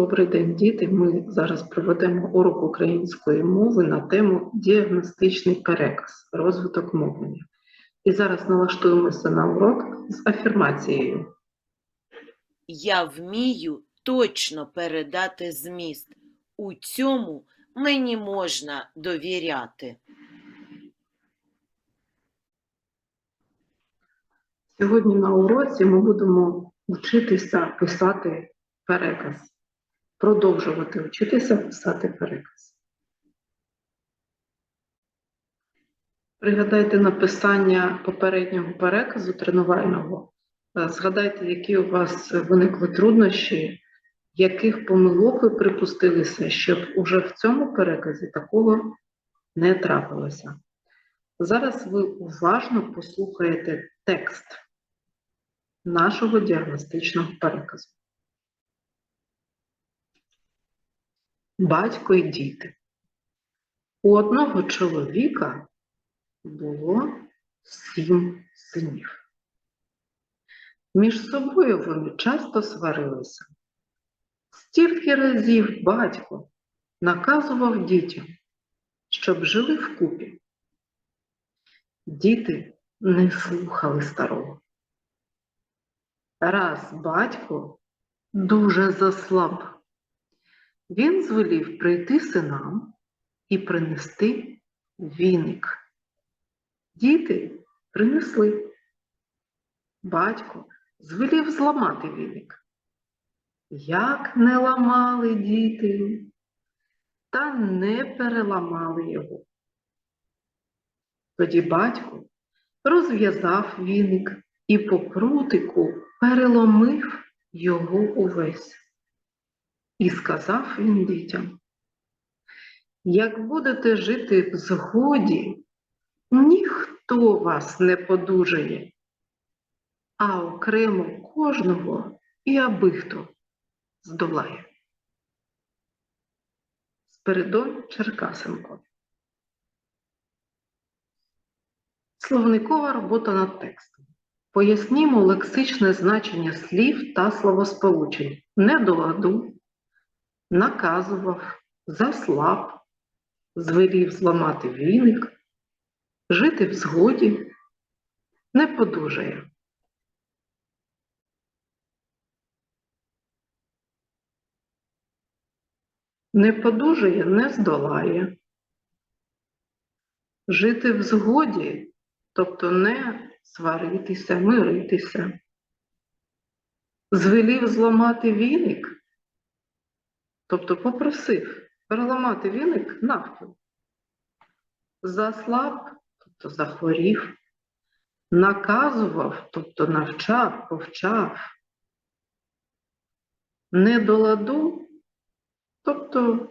Добрий день, діти. Ми зараз проведемо урок української мови на тему діагностичний переказ, розвиток мовлення. І зараз налаштуємося на урок з афірмацією. Я вмію точно передати зміст. У цьому мені можна довіряти. Сьогодні на уроці ми будемо вчитися писати переказ, продовжувати вчитися писати переказ. Пригадайте написання попереднього переказу тренувального. Е, Згадайте, які у вас виникли труднощі, яких помилок ви припустилися, щоб уже в цьому переказі такого не трапилося. Зараз ви уважно послухаєте текст нашого діагностичного переказу. Батько і діти. У одного чоловіка було сім синів. Між собою вони часто сварилися. Стільки разів батько наказував дітям, щоб жили вкупі. Діти не слухали старого. Раз батько дуже заслаб. Він звелів прийти синам і принести віник. Діти принесли. Батько звелів зламати віник. Як не ламали діти, та не переламали його. Тоді батько розв'язав віник і по прутику переломив його увесь. І сказав він дітям, як будете жити в згоді, ніхто вас не подужає, а окремо кожного і аби хто здолає. Спиридон Черкасенко. Словникова робота над текстом. Пояснімо лексичне значення слів та словосполучень. Не до ладу, наказував, заслаб, звелів зламати віник, жити в згоді, не подужає. Не подужає, не здолає. Жити в згоді, тобто не сваритися, миритися. Звелів зламати віник, тобто попросив переламати віник навпіл. Заслаб, тобто захворів, наказував, тобто навчав, повчав. Не до ладу, тобто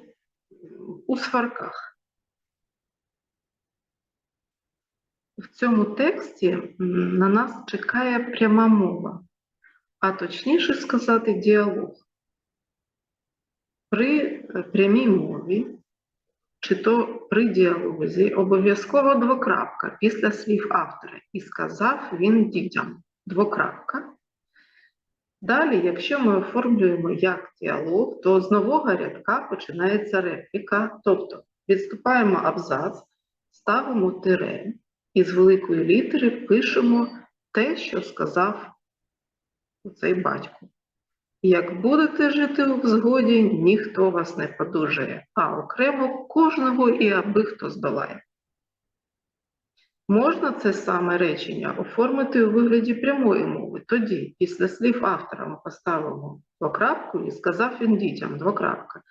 у сварках. В цьому тексті на нас чекає пряма мова, а точніше сказати діалог. При е, прямій мові, чи то при діалозі, обов'язково двокрапка після слів автора. І сказав він дітям двокрапка. Далі, якщо ми оформлюємо як діалог, то з нового рядка починається репліка, тобто відступаємо абзац, ставимо тире і з великої літери пишемо те, що сказав цей батько. Як будете жити в згоді, ніхто вас не подужає, а окремо кожного і аби хто здолає. Можна це саме речення оформити у вигляді прямої мови. Тоді, після слів автора ми поставимо двокрапку і сказав він дітям двокрапка.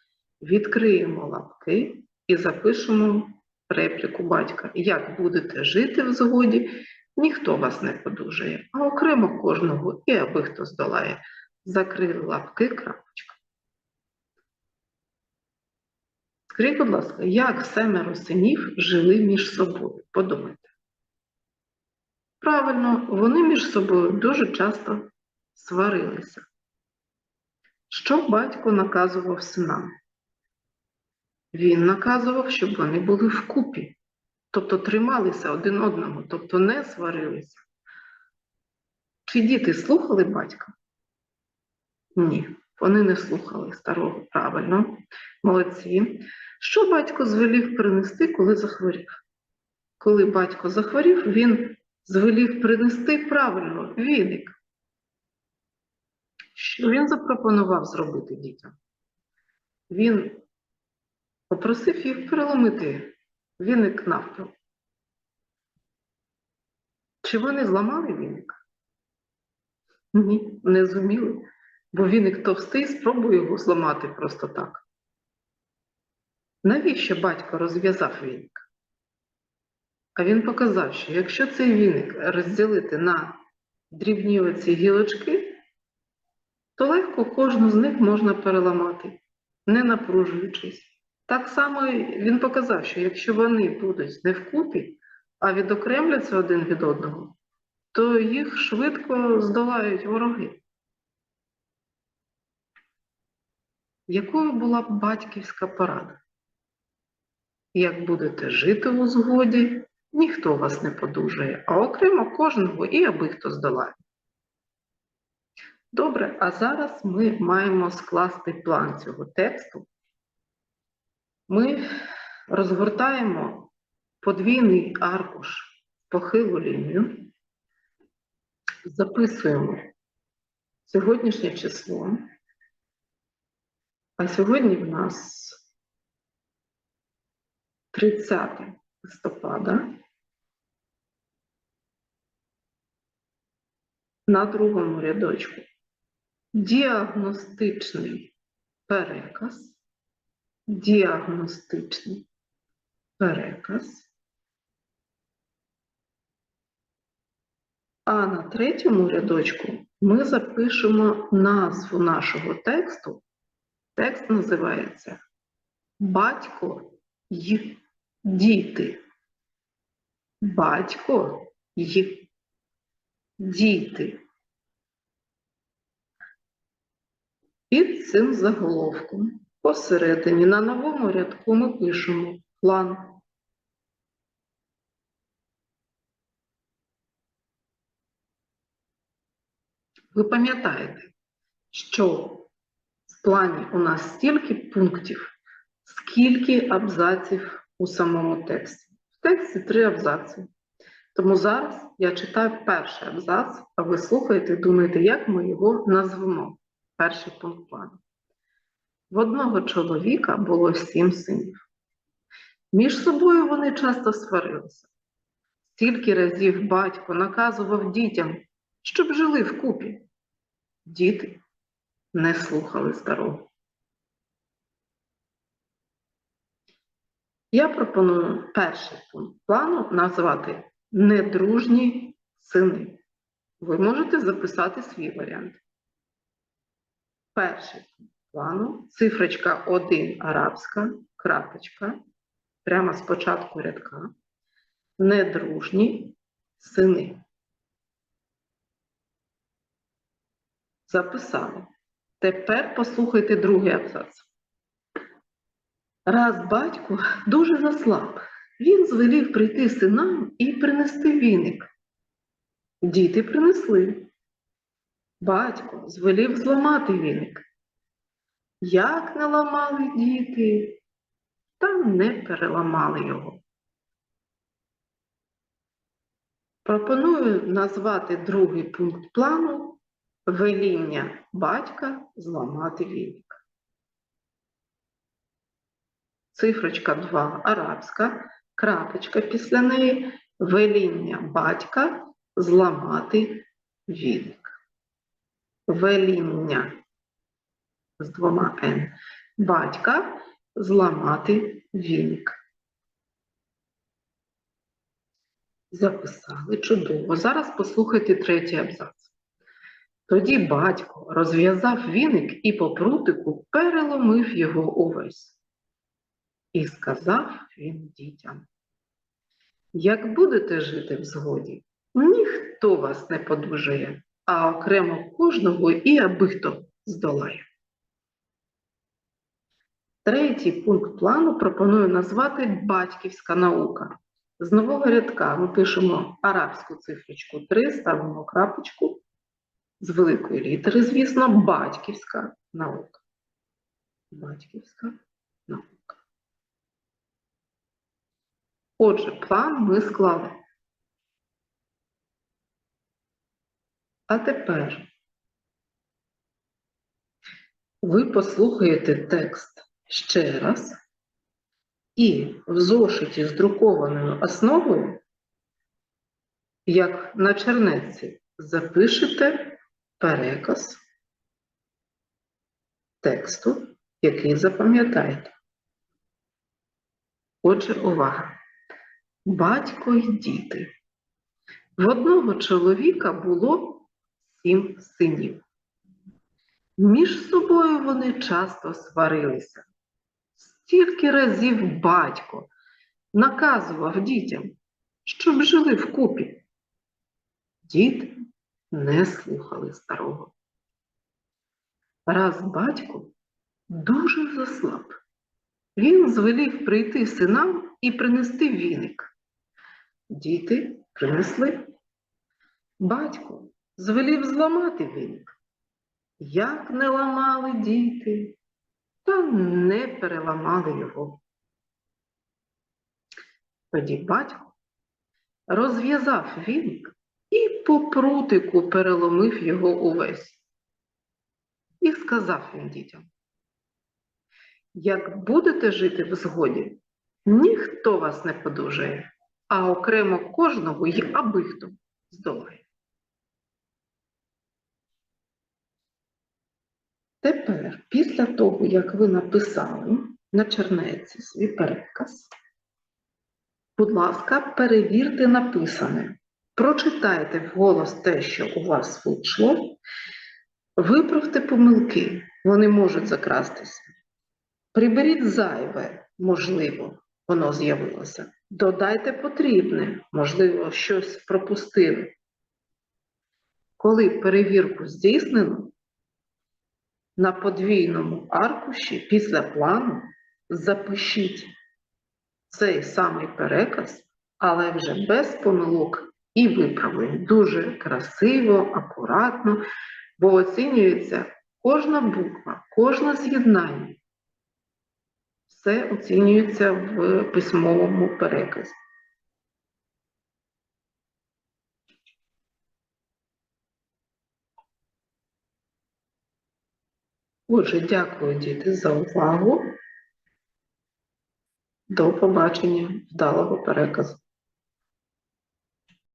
Відкриємо лапки і запишемо репліку батька. Як будете жити в згоді, ніхто вас не подужає, а окремо кожного і аби хто здолає. Закрили лапки, крапочка. Скажіть, будь ласка, як семеро синів жили між собою? Подумайте. Правильно, вони між собою дуже часто сварилися. Що батько наказував синам? Він наказував, щоб вони були вкупі, тобто трималися один одного, тобто не сварилися. Чи діти слухали батька? Ні. Вони не слухали старого правильно. Молодці. Що батько звелів принести, коли захворів? Коли батько захворів, він звелів принести правильно віник. Що він запропонував зробити дітям? Він попросив їх переломити віник навпіл. Чи вони зламали віник? Ні, не зуміли, бо віник товстий, спробуй його зламати просто так. Навіщо батько розв'язав віник? А він показав, що якщо цей віник розділити на дрібні оці гілочки, то легко кожну з них можна переламати, не напружуючись. Так само він показав, що якщо вони будуть не вкупі, а відокремляться один від одного, то їх швидко здолають вороги. Якою була б батьківська порада? Як будете жити у згоді, ніхто вас не подужає, а окремо кожного і аби хто здолає. Добре, а зараз ми маємо скласти план цього тексту. Ми розгортаємо подвійний аркуш похилу лінію, записуємо сьогоднішнє число. А сьогодні в нас 30 листопада. На другому рядочку діагностичний переказ, діагностичний переказ. А на третьому рядочку ми запишемо назву нашого тексту. Текст називається Батько й діти. Батько й діти. Під цим заголовком посередині на новому рядку ми пишемо план. Ви пам'ятаєте, що плані у нас стільки пунктів, скільки абзаців у самому тексті. В тексті три абзаци. Тому зараз я читаю перший абзац, а ви слухаєте і думаєте, як ми його назвемо. Перший пункт плану. В одного чоловіка було сім синів. Між собою вони часто сварилися. Стільки разів батько наказував дітям, щоб жили вкупі. Діти не слухали старого. Я пропоную перший пункт плану назвати недружні сини. Ви можете записати свій варіант. Перший пункт плану цифрочка 1 арабська, крапочка, прямо з початку рядка. Недружні сини. Записали. Тепер послухайте другий абзац. Раз батько дуже заслаб, він звелів прийти синам і принести віник. Діти принесли. Батько звелів зламати віник. Як не ламали діти, та не переламали його. Пропоную назвати другий пункт плану веління батька зламати віник. Цифрочка 2 арабська, крапочка після неї веління батька зламати віник. Веління з двома Н. Батька зламати віник. Записали чудово. Зараз послухайте третій абзац. Тоді батько розв'язав віник і по прутику переломив його увесь. І сказав він дітям: Як будете жити в згоді, ніхто вас не подужає, а окремо кожного і аби хто здолає. Третій пункт плану пропоную назвати батьківська наука. З нового рядка ми пишемо арабську цифрочку 3, ставимо крапочку. З великої літери, звісно, батьківська наука. Батьківська наука. Отже, план ми склали. А тепер ви послухаєте текст ще раз і в зошиті з друкованою основою, як на чернеці, запишете переказ тексту, який запам'ятаєте. Отже, увага. Батько й діти. В одного чоловіка було сім синів. Між собою вони часто сварилися. Стільки разів батько наказував дітям, щоб жили вкупі. Діти не слухали старого. Раз батько дуже заслаб. Він звелів прийти синам і принести віник. Діти принесли. Батько звелів зламати віник. Як не ламали діти, та не переламали його. Тоді батько розв'язав віник і по прутику переломив його увесь. І сказав він дітям: як будете жити в згоді, ніхто вас не подужає, а окремо кожного й аби хто здолає. Тепер, після того, як ви написали на чернеці свій переказ, будь ласка, перевірте написане. Прочитайте вголос те, що у вас вийшло, виправте помилки, вони можуть закрастися. Приберіть зайве, можливо, воно з'явилося. Додайте потрібне, можливо, щось пропустили. Коли перевірку здійснено, на подвійному аркуші після плану запишіть цей самий переказ, але вже без помилок і виправлень. Дуже красиво, акуратно, бо оцінюється кожна буква, кожне з'єднання. Все оцінюється в письмовому переказі. Отже, дякую, діти, за увагу. До побачення, вдалого переказу.